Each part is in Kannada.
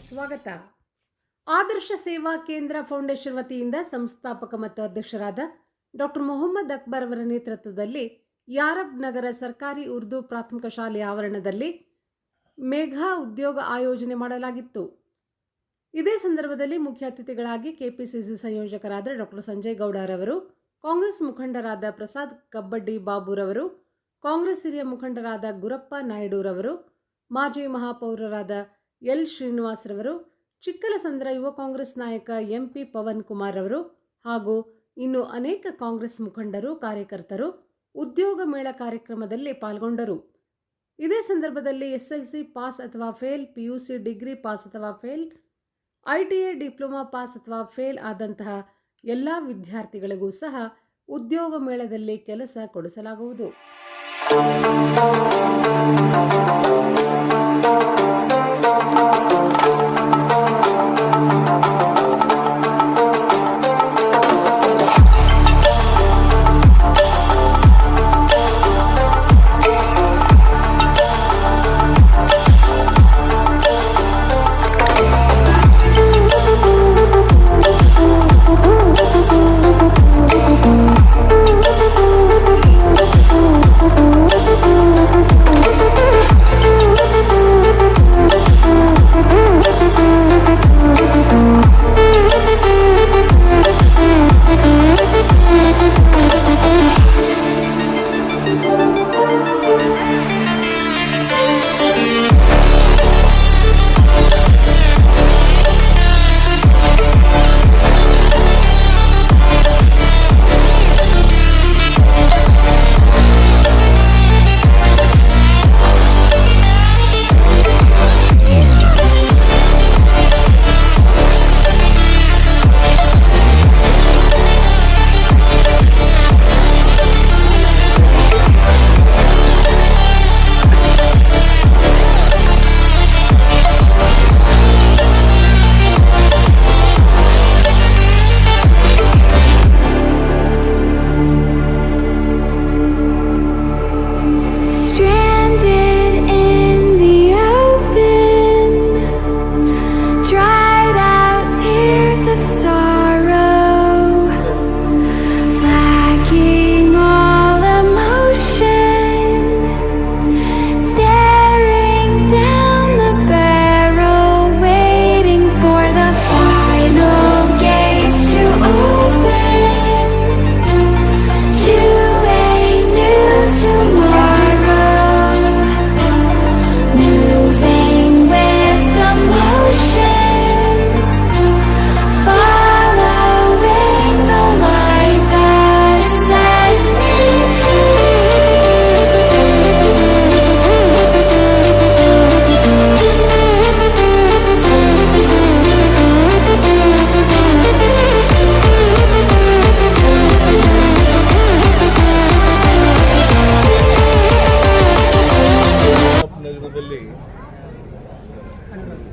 ಸ್ವಾಗತ. ಆದರ್ಶ ಸೇವಾ ಕೇಂದ್ರ ಫೌಂಡೇಶನ್ ವತಿಯಿಂದ ಸಂಸ್ಥಾಪಕ ಮತ್ತು ಅಧ್ಯಕ್ಷರಾದ ಡಾಕ್ಟರ್ ಮೊಹಮ್ಮದ್ ಅಕ್ಬರ್ ಅವರ ನೇತೃತ್ವದಲ್ಲಿ ಯಾರಬ್ ನಗರ ಸರ್ಕಾರಿ ಉರ್ದು ಪ್ರಾಥಮಿಕ ಶಾಲೆಯ ಆವರಣದಲ್ಲಿ ಮೇಘಾ ಉದ್ಯೋಗ ಆಯೋಜನೆ ಮಾಡಲಾಗಿತ್ತು. ಇದೇ ಸಂದರ್ಭದಲ್ಲಿ ಮುಖ್ಯ ಅತಿಥಿಗಳಾಗಿ ಕೆಪಿಸಿಸಿ ಸಂಯೋಜಕರಾದ ಡಾಕ್ಟರ್ ಸಂಜಯ್ ಗೌಡರವರು ಕಾಂಗ್ರೆಸ್ ಮುಖಂಡರಾದ ಪ್ರಸಾದ್ ಕಬ್ಬಡ್ಡಿ ಬಾಬುರವರು ಕಾಂಗ್ರೆಸ್ ಹಿರಿಯ ಮುಖಂಡರಾದ ಗುರಪ್ಪ ನಾಯ್ಡುರವರು ಮಾಜಿ ಮಹಾಪೌರರಾದ ಎಲ್ ಶ್ರೀನಿವಾಸ್ರವರು, ಚಿಕ್ಕಲಸಂದ್ರ ಯುವ ಕಾಂಗ್ರೆಸ್ ನಾಯಕ ಎಂಪಿ ಪವನ್ ಕುಮಾರ್ ಅವರು ಹಾಗೂ ಇನ್ನು ಅನೇಕ ಕಾಂಗ್ರೆಸ್ ಮುಖಂಡರು, ಕಾರ್ಯಕರ್ತರು ಉದ್ಯೋಗ ಮೇಳ ಕಾರ್ಯಕ್ರಮದಲ್ಲಿ ಪಾಲ್ಗೊಂಡರು. ಇದೇ ಸಂದರ್ಭದಲ್ಲಿ ಎಸ್ಎಲ್ಸಿ ಪಾಸ್ ಅಥವಾ ಫೇಲ್, ಪಿಯುಸಿ ಡಿಗ್ರಿ ಪಾಸ್ ಅಥವಾ ಫೇಲ್ ಐಟಿಐ ಡಿಪ್ಲೊಮಾ ಪಾಸ್ ಅಥವಾ ಫೇಲ್ ಆದಂತಹ ಎಲ್ಲ ವಿದ್ಯಾರ್ಥಿಗಳಿಗೂ ಸಹ ಉದ್ಯೋಗ ಮೇಳದಲ್ಲಿ ಕೆಲಸ ಕೊಡಿಸಲಾಗುವುದು.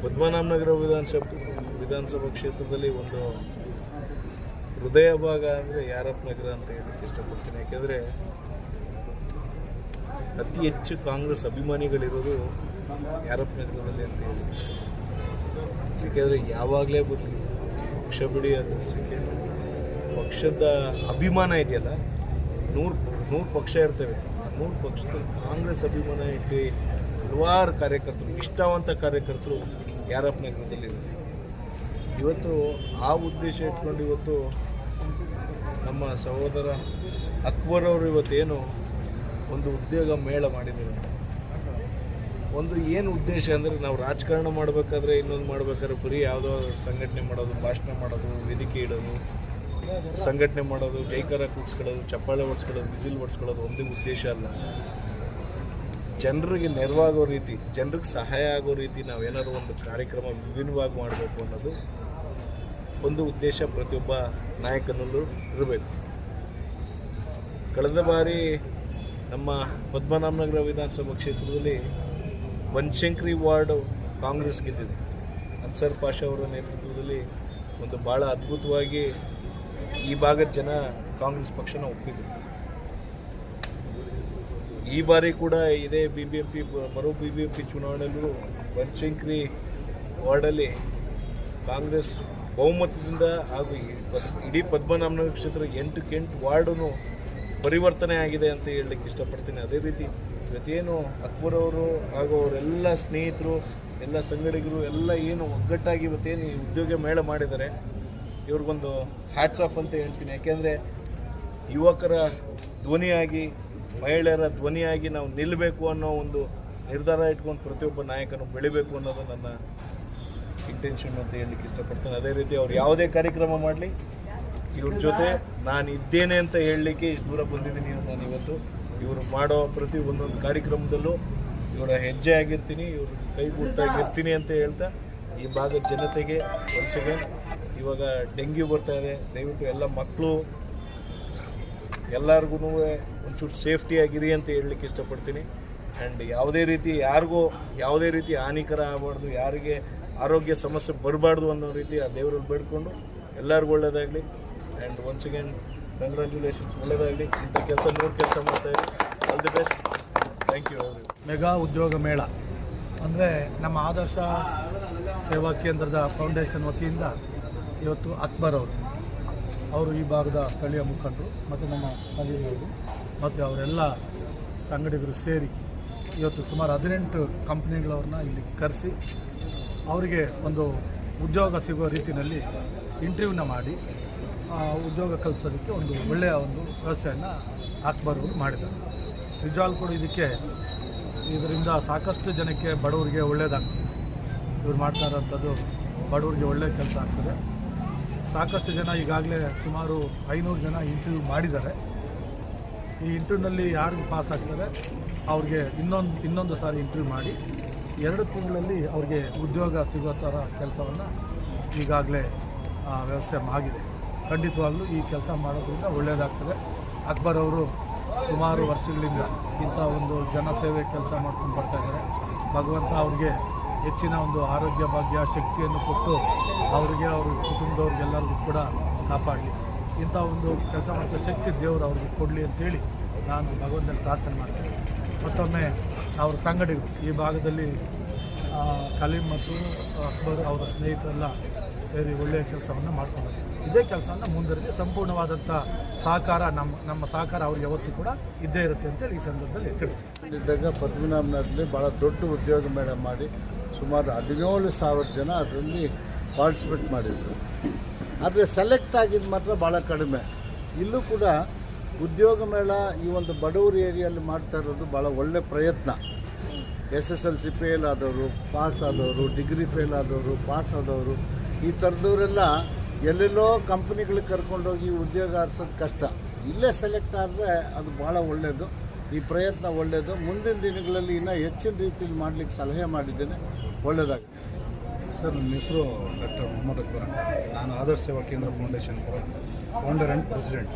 ಪದ್ಮನಾಭ ವಿಧಾನಸಭೆ ವಿಧಾನಸಭಾ ಕ್ಷೇತ್ರದಲ್ಲಿ ಒಂದು ಹೃದಯ ಭಾಗ ಅಂದರೆ ಯಾರಪ್ಪ ನಗರ ಅಂತ ಹೇಳಕ್ಕೆ ಇಷ್ಟಪಡ್ತೀನಿ. ಯಾಕೆಂದರೆ ಅತಿ ಹೆಚ್ಚು ಕಾಂಗ್ರೆಸ್ ಅಭಿಮಾನಿಗಳಿರೋದು ಯಾರಪ್ಪ ನಗರದಲ್ಲಿ ಅಂತ ಹೇಳಕ್ಕೆ ಇಷ್ಟಪಡ್ತೀನಿ. ಯಾಕೆಂದರೆ ಯಾವಾಗಲೇ ಬರಲಿ ಪಕ್ಷ ಬಿಡಿ ಅದು ಪಕ್ಷದ ಅಭಿಮಾನ ಇದೆಯಲ್ಲ, ನೂರು ನೂರು ಪಕ್ಷ ಇರ್ತವೆ. ಆ ನೂರು ಪಕ್ಷದಲ್ಲಿ ಕಾಂಗ್ರೆಸ್ ಅಭಿಮಾನ ಇಟ್ಟು ಹಲವಾರು ಕಾರ್ಯಕರ್ತರು ನಿಷ್ಠಾವಂತ ಕಾರ್ಯಕರ್ತರು ಯಾರಪ್ಪ ನಗರದಲ್ಲಿ ಇವತ್ತು ಆ ಉದ್ದೇಶ ಇಟ್ಕೊಂಡು ಇವತ್ತು ನಮ್ಮ ಸಹೋದರ ಅಕ್ಬರ್ ಅವರು ಇವತ್ತೇನು ಒಂದು ಉದ್ಯೋಗ ಮೇಳ ಮಾಡಿದ್ದಾರೆ. ಒಂದು ಏನು ಉದ್ದೇಶ ಅಂದರೆ ನಾವು ರಾಜಕಾರಣ ಮಾಡಬೇಕಾದ್ರೆ ಇನ್ನೊಂದು ಮಾಡಬೇಕಾದ್ರೆ ಬರೀ ಯಾವುದೋ ಸಂಘಟನೆ ಮಾಡೋದು, ಭಾಷಣ ಮಾಡೋದು, ವೇದಿಕೆ ಇಡೋದು, ಸಂಘಟನೆ ಮಾಡೋದು ಜೈಕಾರ ಕೂಡಿಸ್ಕೊಳ್ಳೋದು ಚಪ್ಪಾಳೆ ಹೊಡ್ಸ್ಕೊಳ್ಳೋದು ವಿಸಿಲ್ ಹೊಡ್ಸ್ಕೊಳ್ಳೋದು ಒಂದೇ ಉದ್ದೇಶ ಅಲ್ಲ. ಜನರಿಗೆ ನೆರವಾಗೋ ರೀತಿ, ಜನರಿಗೆ ಸಹಾಯ ಆಗೋ ರೀತಿ ನಾವೇನಾದ್ರು ಒಂದು ಕಾರ್ಯಕ್ರಮ ವಿಭಿನ್ನವಾಗಿ ಮಾಡಬೇಕು ಅನ್ನೋದು ಒಂದು ಉದ್ದೇಶ ಪ್ರತಿಯೊಬ್ಬ ನಾಯಕನಲ್ಲೂ ಇರಬೇಕು. ಕಳೆದ ಬಾರಿ ನಮ್ಮ ಪದ್ಮನಾಭನಗರ ವಿಧಾನಸಭಾ ಕ್ಷೇತ್ರದಲ್ಲಿ ಬನಶಂಕರಿ ವಾರ್ಡು ಕಾಂಗ್ರೆಸ್ ಗೆದ್ದಿದೆ. ಅನ್ಸರ್ ಪಾಷಾ ಅವರ ನೇತೃತ್ವದಲ್ಲಿ ಒಂದು ಭಾಳ ಅದ್ಭುತವಾಗಿ ಈ ಭಾಗದ ಜನ ಕಾಂಗ್ರೆಸ್ ಪಕ್ಷನ ಒಪ್ಪಿದ್ರು. ಈ ಬಾರಿ ಕೂಡ ಇದೇ ಬಿ ಬಿ ಎಂ ಪಿ ಬರೋ ಬಿ ಬಿ ಎಂ ಪಿ ಚುನಾವಣೆಯಲ್ಲೂ ಪಂಚಂಕ್ರಿ ವಾರ್ಡಲ್ಲಿ ಕಾಂಗ್ರೆಸ್ ಬಹುಮತದಿಂದ ಹಾಗೂ ಇಡೀ ಪದ್ಮನಾಭನಗರ ಕ್ಷೇತ್ರ ಎಂಟಕ್ಕೆ ಎಂಟು ವಾರ್ಡೂ ಪರಿವರ್ತನೆ ಆಗಿದೆ ಅಂತ ಹೇಳಲಿಕ್ಕೆ ಇಷ್ಟಪಡ್ತೀನಿ. ಅದೇ ರೀತಿ ಇವತ್ತೇನು ಅಕ್ಬರ್ ಅವರು ಹಾಗೂ ಅವರೆಲ್ಲ ಸ್ನೇಹಿತರು, ಎಲ್ಲ ಸಂಗಡಿಗರು, ಎಲ್ಲ ಏನು ಒಗ್ಗಟ್ಟಾಗಿ ಇವತ್ತೇನು ಈ ಉದ್ಯೋಗ ಮೇಳ ಮಾಡಿದ್ದಾರೆ, ಇವ್ರಿಗೊಂದು ಹ್ಯಾಟ್ಸ್ ಆಫ್ ಅಂತ ಹೇಳ್ತೀನಿ. ಯಾಕೆಂದರೆ ಯುವಕರ ಧ್ವನಿಯಾಗಿ ಮಹಿಳೆಯರ ಧ್ವನಿಯಾಗಿ ನಾವು ನಿಲ್ಲಬೇಕು ಅನ್ನೋ ಒಂದು ನಿರ್ಧಾರ ಇಟ್ಕೊಂಡು ಪ್ರತಿಯೊಬ್ಬ ನಾಯಕನು ಬೆಳಿಬೇಕು ಅನ್ನೋದು ನನ್ನ ಇಂಟೆನ್ಷನ್ ಅಂತ ಹೇಳಲಿಕ್ಕೆ ಇಷ್ಟಪಡ್ತೇನೆ. ಅದೇ ರೀತಿ ಅವ್ರು ಯಾವುದೇ ಕಾರ್ಯಕ್ರಮ ಮಾಡಲಿ, ಇವ್ರ ಜೊತೆ ನಾನು ಇದ್ದೇನೆ ಅಂತ ಹೇಳಲಿಕ್ಕೆ ಇಷ್ಟು ದೂರ ಬಂದಿದ್ದೀನಿ ನಾನು ಇವತ್ತು ಇವರು ಮಾಡೋ ಪ್ರತಿ ಒಂದೊಂದು ಕಾರ್ಯಕ್ರಮದಲ್ಲೂ ಇವರ ಹೆಜ್ಜೆ ಆಗಿರ್ತೀನಿ, ಇವರು ಕೈ ಇರ್ತೀನಿ ಅಂತ ಹೇಳ್ತಾ ಈ ಭಾಗದ ಜನತೆಗೆ once again ಇವಾಗ ಡೆಂಗ್ಯೂ ಬರ್ತಾ ಇದೆ. ದಯವಿಟ್ಟು ಎಲ್ಲ ಮಕ್ಕಳು ಎಲ್ಲರಿಗೂ ಒಂಚೂರು ಸೇಫ್ಟಿ ಆಗಿರಿ ಅಂತ ಹೇಳಲಿಕ್ಕೆ ಇಷ್ಟಪಡ್ತೀನಿ. ಆ್ಯಂಡ್ ಯಾವುದೇ ರೀತಿ ಯಾರಿಗೂ ಯಾವುದೇ ರೀತಿ ಹಾನಿಕರ ಆಗಬಾರ್ದು, ಯಾರಿಗೆ ಆರೋಗ್ಯ ಸಮಸ್ಯೆ ಬರಬಾರ್ದು ಅನ್ನೋ ರೀತಿ ಆ ದೇವರಲ್ಲಿ ಬೇಡ್ಕೊಂಡು ಎಲ್ಲರಿಗೂ ಒಳ್ಳೆಯದಾಗಲಿ ಆ್ಯಂಡ್ ಒನ್ಸ್ ಅಗೇನ್ ಕಂಗ್ರ್ಯಾಚುಲೇಷನ್ಸ್ ಒಳ್ಳೆಯದಾಗಲಿ ಇಂಥ ಕೆಲಸ ನೋಡಿ ಕೆಲಸ ಮಾಡ್ತಾಯಿರಿ all the best thank you mega ಉದ್ಯೋಗ ಮೇಳ. ಅಂದರೆ ನಮ್ಮ ಆದರ್ಶ ಸೇವಾ ಕೇಂದ್ರದ ಫೌಂಡೇಶನ್ ವತಿಯಿಂದ ಇವತ್ತು ಅಕ್ಬರ್ ಅವರು. ಅವರು ಈ ಭಾಗದ ಸ್ಥಳೀಯ ಮುಖಂಡರು ಮತ್ತು ನಮ್ಮ ಸ್ಥಳೀಯರು ಮತ್ತು ಅವರೆಲ್ಲ ಸಂಗಡಿಗರು ಸೇರಿ ಇವತ್ತು ಸುಮಾರು ಹದಿನೆಂಟು ಕಂಪ್ನಿಗಳವ್ರನ್ನ ಇಲ್ಲಿ ಕರೆಸಿ ಅವರಿಗೆ ಒಂದು ಉದ್ಯೋಗ ಸಿಗುವ ರೀತಿಯಲ್ಲಿ ಇಂಟರ್ವ್ಯೂನ ಮಾಡಿ ಉದ್ಯೋಗ ಕಲ್ಪಿಸೋದಕ್ಕೆ ಒಂದು ಒಳ್ಳೆಯ ಒಂದು ವ್ಯವಸ್ಥೆಯನ್ನು ಅವರು ಮಾಡಿದ್ದಾರೆ. ನಿಜವಾಗ್ಲೂ ಕೂಡ ಇದಕ್ಕೆ ಇದರಿಂದ ಸಾಕಷ್ಟು ಜನಕ್ಕೆ ಬಡವರಿಗೆ ಒಳ್ಳೆಯದಾಗ್ತದೆ. ಇವ್ರು ಮಾಡ್ತಾ ಇರೋಂಥದ್ದು ಬಡವರಿಗೆ ಒಳ್ಳೆಯ ಕೆಲಸ ಆಗ್ತದೆ. ಸಾಕಷ್ಟು ಜನ ಈಗಾಗಲೇ ಸುಮಾರು ಐನೂರು ಜನ ಇಂಟರ್ವ್ಯೂ ಮಾಡಿದ್ದಾರೆ. ಈ ಇಂಟರ್ವ್ಯೂನಲ್ಲಿ ಯಾರು ಪಾಸ್ ಆಗ್ತಾರೆ, ಅವ್ರಿಗೆ ಇನ್ನೊಂದು ಇನ್ನೊಂದು ಸಾರಿ ಇಂಟರ್ವ್ಯೂ ಮಾಡಿ, ಎರಡು ತಿಂಗಳಲ್ಲಿ ಅವ್ರಿಗೆ ಉದ್ಯೋಗ ಸಿಗೋ ಥರ ಕೆಲಸವನ್ನು ಈಗಾಗಲೇ ವ್ಯವಸ್ಥೆ ಆಗಿದೆ. ಖಂಡಿತವಾಗಲೂ ಈ ಕೆಲಸ ಮಾಡೋದ್ರಿಂದ ಒಳ್ಳೆಯದಾಗ್ತದೆ ಅಕ್ಬರ್ ಅವರು ಸುಮಾರು ವರ್ಷಗಳಿಂದ ಇಂಥ ಒಂದು ಜನಸೇವೆ ಕೆಲಸ ಮಾಡ್ಕೊಂಡು ಬರ್ತಾ ಇದ್ದಾರೆ. ಭಗವಂತ ಅವ್ರಿಗೆ ಹೆಚ್ಚಿನ ಒಂದು ಆರೋಗ್ಯ, ಭಾಗ್ಯ, ಶಕ್ತಿಯನ್ನು ಕೊಟ್ಟು ಅವರಿಗೆ, ಅವ್ರ ಕುಟುಂಬದವ್ರಿಗೆಲ್ಲರಿಗೂ ಕೂಡ ಕಾಪಾಡಲಿ. ಇಂಥ ಒಂದು ಕೆಲಸ ಮಾಡೋ ಶಕ್ತಿ ದೇವರು ಅವ್ರಿಗೆ ಕೊಡಲಿ ಅಂತೇಳಿ ನಾನು ಭಗವಂತನಲ್ಲಿ ಪ್ರಾರ್ಥನೆ ಮಾಡ್ತೇನೆ. ಮತ್ತೊಮ್ಮೆ ಅವ್ರ ಸಂಗಡಿಗರು ಈ ಭಾಗದಲ್ಲಿ ಕಲೀಂ ಮತ್ತು ಅಕ್ಬರ್ ಅವರ ಸ್ನೇಹಿತರೆಲ್ಲ ಸೇರಿ ಒಳ್ಳೆಯ ಕೆಲಸವನ್ನು ಮಾಡ್ಕೊಂಡು ಇದೇ ಕೆಲಸವನ್ನು ಮುಂದುವರೆದು ಸಂಪೂರ್ಣವಾದಂಥ ಸಹಕಾರ ನಮ್ಮ ನಮ್ಮ ಸಹಕಾರ ಅವ್ರಿಗೆ ಯಾವತ್ತೂ ಕೂಡ ಇದ್ದೇ ಇರುತ್ತೆ ಅಂತೇಳಿ ಈ ಸಂದರ್ಭದಲ್ಲಿ ತಿಳಿಸ್ತೀನಿ ಇದ್ದಾಗ ಪದ್ಮನಾಭನಲ್ಲಿ ಭಾಳ ದೊಡ್ಡ ಉದ್ಯೋಗ ಮೇಳ ಮಾಡಿ ಸುಮಾರು ಹದಿನೇಳು ಸಾವಿರ ಜನ ಅದರಲ್ಲಿ ಪಾರ್ಟಿಸಿಪೇಟ್ ಮಾಡಿದರು. ಆದರೆ ಸೆಲೆಕ್ಟ್ ಆಗಿದ್ದು ಮಾತ್ರ ಭಾಳ ಕಡಿಮೆ. ಇಲ್ಲೂ ಕೂಡ ಉದ್ಯೋಗ ಮೇಳ ಈ ಒಂದು ಬಡವರು ಏರಿಯಲ್ಲಿ ಮಾಡ್ತಾ ಇರೋದು ಭಾಳ ಒಳ್ಳೆ ಪ್ರಯತ್ನ. S S L C fail ಆದವರು ಪಾಸ್ ಆದವರು ಡಿಗ್ರಿ ಫೇಲ್ ಆದವರು ಪಾಸ್ ಆದವರು, ಈ ಥರದವರೆಲ್ಲ ಎಲ್ಲೆಲ್ಲೋ ಕಂಪ್ನಿಗಳಿಗೆ ಕರ್ಕೊಂಡೋಗಿ ಉದ್ಯೋಗ ಆರಿಸೋದು ಕಷ್ಟ. ಇಲ್ಲೇ ಸೆಲೆಕ್ಟ್ ಆದರೆ ಅದು ಭಾಳ ಒಳ್ಳೆಯದು ಈ ಪ್ರಯತ್ನ ಒಳ್ಳೆಯದು ಮುಂದಿನ ದಿನಗಳಲ್ಲಿ ಇನ್ನೂ ಹೆಚ್ಚಿನ ರೀತಿಯಲ್ಲಿ ಮಾಡಲಿಕ್ಕೆ ಸಲಹೆ ಮಾಡಿದ್ದೇನೆ. ಒಳ್ಳೆಯದಾಗುತ್ತೆ ಸರ್, ನನ್ನ ಹೆಸರು ಡಾಕ್ಟರ್ ಮೊಹಮ್ಮದ್ ಅಕ್ಬರ್ ನಾನು ಆದರ್ಶ ಸೇವಾ ಕೇಂದ್ರ ಫೌಂಡೇಶನ್ ಫೌಂಡರ್ ಆ್ಯಂಡ್ ಪ್ರೆಸಿಡೆಂಟ್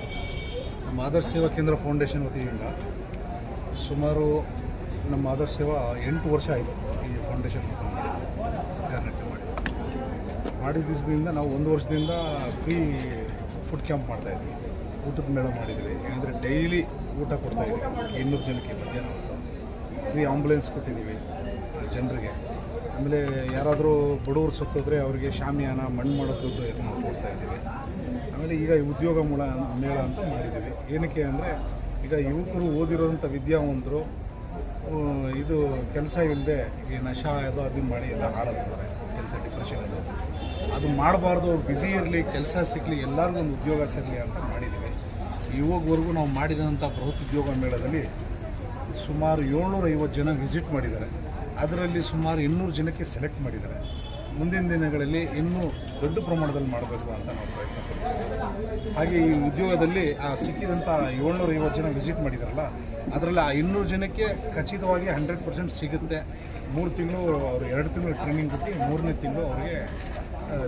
ನಮ್ಮ ಆದರ್ಶ ಸೇವಾ ಕೇಂದ್ರ ಫೌಂಡೇಶನ್ ವತಿಯಿಂದ ಸುಮಾರು ನಮ್ಮ ಆದರ್ಶ ಸೇವಾ ಎಂಟು ವರ್ಷ ಆಯಿತು ಈ ಫೌಂಡೇಶನ್ ಕಾರ್ಯಕ್ರಮ ಮಾಡಿ. ಮಾಡಿದ ದಿವಸದಿಂದ ನಾವು ಒಂದು ವರ್ಷದಿಂದ ಫ್ರೀ ಫುಡ್ ಕ್ಯಾಂಪ್ ಮಾಡ್ತಾಯಿದ್ವಿ ಊಟದ ಮೇಳ ಮಾಡಿದ್ವಿ. ಏನಂದರೆ ಡೈಲಿ ಊಟ ಕೊಡ್ತಾಯಿದ್ವಿ ಇನ್ನೂರು ಜನಕ್ಕೆ ಮಧ್ಯಾಹ್ನ ಫ್ರೀ ಆಂಬುಲೆನ್ಸ್ ಕೊಟ್ಟಿದ್ದೀವಿ ಜನರಿಗೆ. ಆಮೇಲೆ ಯಾರಾದರೂ ಬಡವರು ಸತ್ತೋದ್ರೆ ಅವರಿಗೆ ಶಾಮಿಯಾನ, ಮಣ್ಣು ಮಾಡೋದು ಎಲ್ಲ ಕೊಡ್ತಾ ಇದ್ದೀವಿ. ಆಮೇಲೆ ಈಗ ಉದ್ಯೋಗ ಮೂಲ ಮೇಳ ಅಂತ ಮಾಡಿದ್ದೀವಿ. ಏನಕ್ಕೆ ಅಂದರೆ, ಈಗ ಯುವಕರು ಓದಿರೋಂಥ ವಿದ್ಯಾವಂತರು ಇದು ಕೆಲಸ ಇಲ್ಲದೆ ಈ ನಶ ಅದು ಅದು ಮಾಡಿ ಎಲ್ಲ ಹಾಳಾಗ್ತಾರೆ ಕೆಲಸ ಡಿಪ್ರೆಷನ್ ಅದು ಅದು ಮಾಡಬಾರ್ದು, ಅವ್ರು ಇರಲಿ, ಕೆಲಸ ಸಿಗಲಿ ಎಲ್ಲರಿಗೂ ಒಂದು ಉದ್ಯೋಗ ಸಿಗಲಿ ಅಂತ ಮಾಡಿದ್ದೀವಿ. ಇವಾಗವರೆಗೂ ನಾವು ಮಾಡಿದಂಥ ಬೃಹತ್ ಉದ್ಯೋಗ ಮೇಳದಲ್ಲಿ ಸುಮಾರು ಏಳ್ನೂರ ಐವತ್ತು ಜನ ವಿಸಿಟ್ ಮಾಡಿದ್ದಾರೆ. ಅದರಲ್ಲಿ ಸುಮಾರು ಇನ್ನೂರು ಜನಕ್ಕೆ ಸೆಲೆಕ್ಟ್ ಮಾಡಿದ್ದಾರೆ. ಮುಂದಿನ ದಿನಗಳಲ್ಲಿ ಇನ್ನೂ ದೊಡ್ಡ ಪ್ರಮಾಣದಲ್ಲಿ ಮಾಡಬೇಕು ಅಂತ ನಾವು ಪ್ರಯತ್ನ ಪಡ್ತೀವಿ. ಹಾಗೆ ಈ ಉದ್ಯೋಗದಲ್ಲಿ ಆ ಸಿಕ್ಕಿದಂಥ ಏಳ್ನೂರ ಐವತ್ತು ಜನ ವಿಸಿಟ್ ಮಾಡಿದಾರಲ್ಲ ಅದರಲ್ಲಿ ಆ ಇನ್ನೂರು ಜನಕ್ಕೆ ಖಚಿತವಾಗಿ ಹಂಡ್ರೆಡ್ ಪರ್ಸೆಂಟ್ ಸಿಗುತ್ತೆ. ಮೂರು ತಿಂಗಳು ಅವರು ಎರಡು ತಿಂಗಳು ಟ್ರೈನಿಂಗ್ ಕೊಟ್ಟು ಮೂರನೇ ತಿಂಗಳು ಅವರಿಗೆ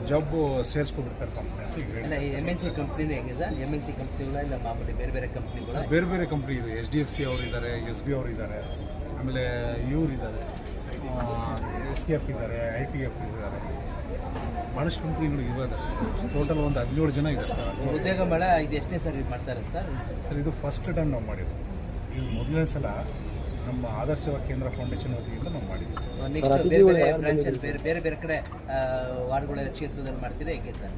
ಜಾಬ್ ಸೇರಿಸ್ಕೊಬಿಡ್ತಾರೆ ಕಂಪ್ನಿ ಎಂ ಎನ್ ಸಿ ಕಂಪ್ನಿನೂ ಹೆಂಗೆ ಸರ್ ಎಂ ಎನ್ ಸಿ ಕಂಪ್ನಿಗಳ ಇಲ್ಲ ಮಾಮೂಲಿ ಬೇರೆ ಬೇರೆ ಕಂಪ್ನಿಗಳ ಬೇರೆ ಬೇರೆ ಕಂಪ್ನಿ ಇದೆ. ಎಚ್ ಡಿ ಎಫ್ ಸಿ ಅವರು ಇದ್ದಾರೆ ಎಸ್ ಬಿ ಅವರು ಇದ್ದಾರೆ ಆಮೇಲೆ ಇವ್ರು ಇದ್ದಾರೆ. ಎಸ್ ಕೆ ಎಫ್ ಇದ್ದಾರೆ ಐ ಟಿ ಎಫ್ ಇದ್ದಾರೆ. ಭಾಳಷ್ಟು ಕಂಪ್ನಿಗಳು ಇದ್ದಾರೆ ಟೋಟಲ್ ಒಂದು ಹದಿನೇಳು ಜನ ಇದ್ದಾರೆ ಸರ್ ಉದ್ಯೋಗ ಮೇಳ ಇದು ಎಷ್ಟನೇ ಸರ್ ಇದು ಮಾಡ್ತಾರೆ ಸರ್? ಸರ್ ಇದು ಫಸ್ಟ್ ಟೈಮ್ ನಾವು ಮಾಡಿದ್ದು. ಇದು ಮೊದಲನೇ ಸಲ ನಮ್ಮ ಆದರ್ಶ ಕೇಂದ್ರ ಫೌಂಡೇಶನ್ ವತಿಯಿಂದ ನಾವು ಮಾಡಿದ್ದೀವಿ ನೆಕ್ಸ್ಟ್ ಬೇರೆ ಬೇರೆ ಬೇರೆ ಬೇರೆ ಬೇರೆ ಕಡೆ ವಾರ್ಡ್ಗಳ ಕ್ಷೇತ್ರದಲ್ಲಿ ಮಾಡ್ತೀರಾ ಹೇಗೆ ಸರ್?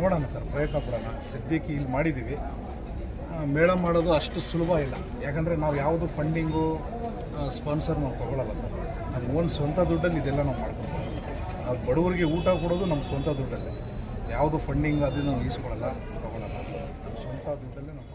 ನೋಡೋಣ ಸರ್ ಪ್ರಯತ್ನ ಕೊಡೋಣ ಸದ್ಯಕ್ಕೆ ಇಲ್ಲಿ ಮಾಡಿದ್ದೀವಿ. ಮೇಳ ಮಾಡೋದು ಅಷ್ಟು ಸುಲಭ ಇಲ್ಲ. ಯಾಕಂದರೆ ನಾವು ಯಾವುದು ಫಂಡಿಂಗು ಸ್ಪಾನ್ಸರ್ ನಾವು ತೊಗೊಳಲ್ಲ ಸರ್. ನಮ್ಮ ಓನ್ ಸ್ವಂತ ದುಡ್ಡಲ್ಲಿ ಇದೆಲ್ಲ ನಾವು ಮಾಡ್ಕೊಳ್ತೀವಿ. ಅದು ಬಡವರಿಗೆ ಊಟ ಕೊಡೋದು ನಮ್ಮ ಸ್ವಂತ ದುಡ್ಡಲ್ಲೇ. ಯಾವುದು ಫಂಡಿಂಗ್ ಅದನ್ನು ನಾವು ಈಸ್ಕೊಳ್ಳಲ್ಲ ತೊಗೊಳಲ್ಲ. ನಮ್ಮ ಸ್ವಂತ ದುಡ್ಡಲ್ಲೇ ನಾವು